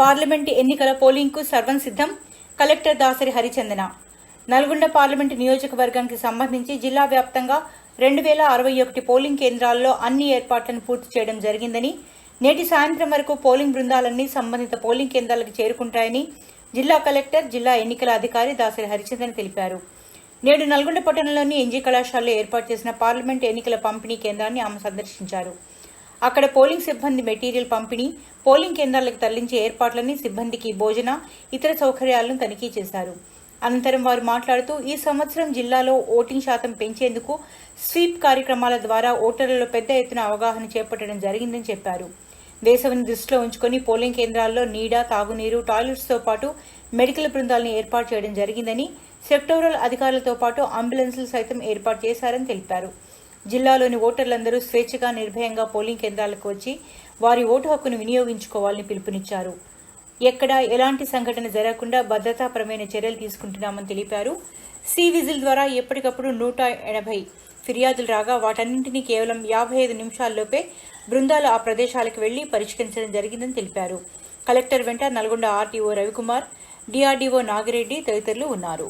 Parliament ఎన్నికల పోలింగ్కు సర్వం సిద్ధం. కలెక్టర్ దాసరి హరిచందన. నల్గొండ పార్లమెంటు నియోజకవర్గానికి సంబంధించి జిల్లా వ్యాప్తంగా రెండు వేల అరవై ఒకటి పోలింగ్ కేంద్రాల్లో అన్ని ఏర్పాట్లను పూర్తి చేయడం జరిగిందని నేటి సాయంత్రం వరకు పోలింగ్ బృందాలన్నీ సంబంధిత పోలింగ్ కేంద్రాలకు చేరుకుంటాయని జిల్లా కలెక్టర్ జిల్లా ఎన్నికల అధికారి దాసరి హరిచందన్ తెలిపారు. నేడు నల్గొండ పట్టణంలోని ఎన్జీ కళాశాలలో ఏర్పాటు చేసిన పార్లమెంట్ ఎన్నికల పంపిణీ కేంద్రాన్ని ఆమె సందర్శించారు. అక్కడ పోలింగ్ సిబ్బంది మెటీరియల్ పంపిణీ పోలింగ్ కేంద్రాలకు తరలించే ఏర్పాట్లని సిబ్బందికి భోజన ఇతర సౌకర్యాలను తనిఖీ చేశారు. అనంతరం వారు మాట్లాడుతూ ఈ సంవత్సరం జిల్లాలో ఓటింగ్ శాతం పెంచేందుకు స్వీప్ కార్యక్రమాల ద్వారా ఓటర్లలో పెద్ద ఎత్తున అవగాహన చేపట్టడం జరిగిందని చెప్పారు. వేసవిని దృష్టిలో ఉంచుకొని పోలింగ్ కేంద్రాల్లో నీడ తాగునీరు టాయిలెట్స్తో పాటు మెడికల్ బృందాలను ఏర్పాటు చేయడం జరిగిందని సెక్టోరల్ అధికారులతో పాటు అంబులెన్సులు సైతం ఏర్పాటు చేశారని తెలిపారు. జిల్లాలోని ఓటర్లందరూ స్వేచ్ఛగా నిర్భయంగా పోలింగ్ కేంద్రాలకు వచ్చి వారి ఓటు హక్కును వినియోగించుకోవాలని పిలుపునిచ్చారు. ఎక్కడా ఎలాంటి సంఘటన జరగకుండా భద్రతాపరమైన చర్యలు తీసుకుంటున్నామని తెలిపారు. సి విజిల్ ద్వారా ఎప్పటికప్పుడు నూట ఎనభై ఫిర్యాదులు రాగా వాటన్నింటినీ కేవలం యాభై ఐదు నిమిషాల్లోపే బృందాలు ఆ ప్రదేశాలకు వెళ్ళి పరిష్కరించడం జరిగిందని తెలిపారు. కలెక్టర్ వెంట నల్గొండ ఆర్టీఓ రవికుమార్ డిఆర్డీఓ నాగిరెడ్డి తదితరులు ఉన్నారు.